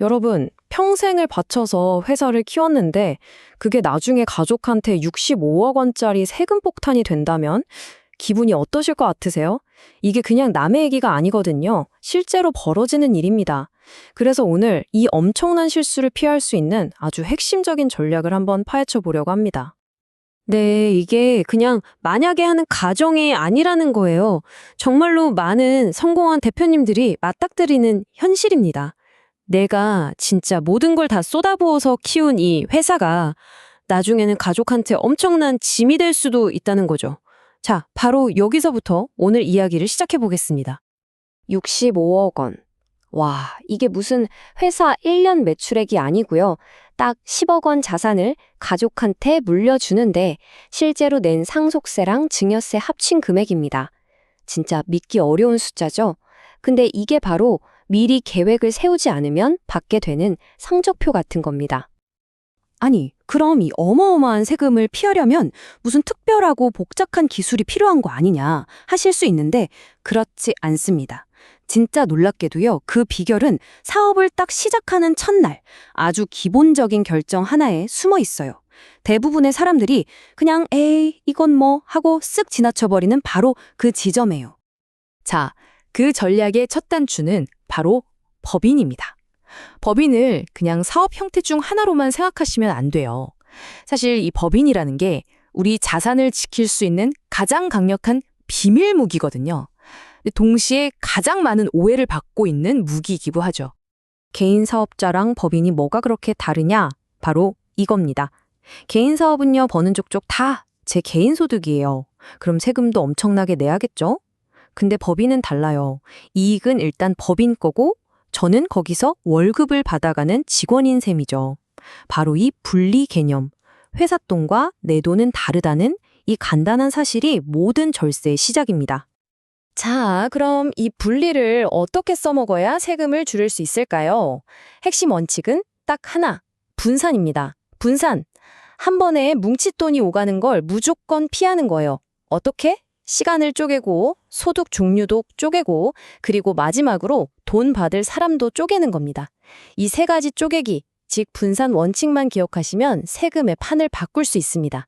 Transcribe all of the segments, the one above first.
여러분, 평생을 바쳐서 회사를 키웠는데 그게 나중에 가족한테 65억 원짜리 세금 폭탄이 된다면 기분이 어떠실 것 같으세요? 이게 그냥 남의 얘기가 아니거든요. 실제로 벌어지는 일입니다. 그래서 오늘 이 엄청난 실수를 피할 수 있는 아주 핵심적인 전략을 한번 파헤쳐 보려고 합니다. 네, 이게 그냥 만약에 하는 가정이 아니라는 거예요. 정말로 많은 성공한 대표님들이 맞닥뜨리는 현실입니다. 내가 진짜 모든 걸 다 쏟아부어서 키운 이 회사가 나중에는 가족한테 엄청난 짐이 될 수도 있다는 거죠. 자, 바로 여기서부터 오늘 이야기를 시작해 보겠습니다. 65억 원. 와, 이게 무슨 회사 1년 매출액이 아니고요. 딱 10억 원 자산을 가족한테 물려주는데 실제로 낸 상속세랑 증여세 합친 금액입니다. 진짜 믿기 어려운 숫자죠. 근데 이게 바로 미리 계획을 세우지 않으면 받게 되는 성적표 같은 겁니다. 아니, 그럼 이 어마어마한 세금을 피하려면 무슨 특별하고 복잡한 기술이 필요한 거 아니냐 하실 수 있는데 그렇지 않습니다. 진짜 놀랍게도요, 그 비결은 사업을 딱 시작하는 첫날 아주 기본적인 결정 하나에 숨어 있어요. 대부분의 사람들이 그냥 에이, 이건 뭐 하고 쓱 지나쳐버리는 바로 그 지점이에요. 자, 그 전략의 첫 단추는 바로 법인입니다. 법인을 그냥 사업 형태 중 하나로만 생각하시면 안 돼요. 사실 이 법인이라는 게 우리 자산을 지킬 수 있는 가장 강력한 비밀 무기거든요. 동시에 가장 많은 오해를 받고 있는 무기이기도 하죠. 개인 사업자랑 법인이 뭐가 그렇게 다르냐? 바로 이겁니다. 개인 사업은요, 버는 족족 다 제 개인 소득이에요. 그럼 세금도 엄청나게 내야겠죠? 근데 법인은 달라요. 이익은 일단 법인 거고, 저는 거기서 월급을 받아가는 직원인 셈이죠. 바로 이 분리 개념. 회사 돈과 내 돈은 다르다는 이 간단한 사실이 모든 절세의 시작입니다. 자, 그럼 이 분리를 어떻게 써먹어야 세금을 줄일 수 있을까요? 핵심 원칙은 딱 하나, 분산입니다. 분산. 한 번에 뭉칫돈이 오가는 걸 무조건 피하는 거예요. 어떻게? 시간을 쪼개고, 소득 종류도 쪼개고, 그리고 마지막으로 돈 받을 사람도 쪼개는 겁니다. 이 세 가지 쪼개기, 즉 분산 원칙만 기억하시면 세금의 판을 바꿀 수 있습니다.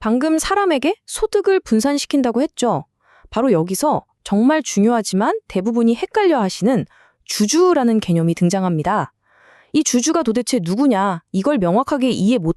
방금 사람에게 소득을 분산시킨다고 했죠. 바로 여기서 정말 중요하지만 대부분이 헷갈려 하시는 주주라는 개념이 등장합니다. 이 주주가 도대체 누구냐, 이걸 명확하게 이해 못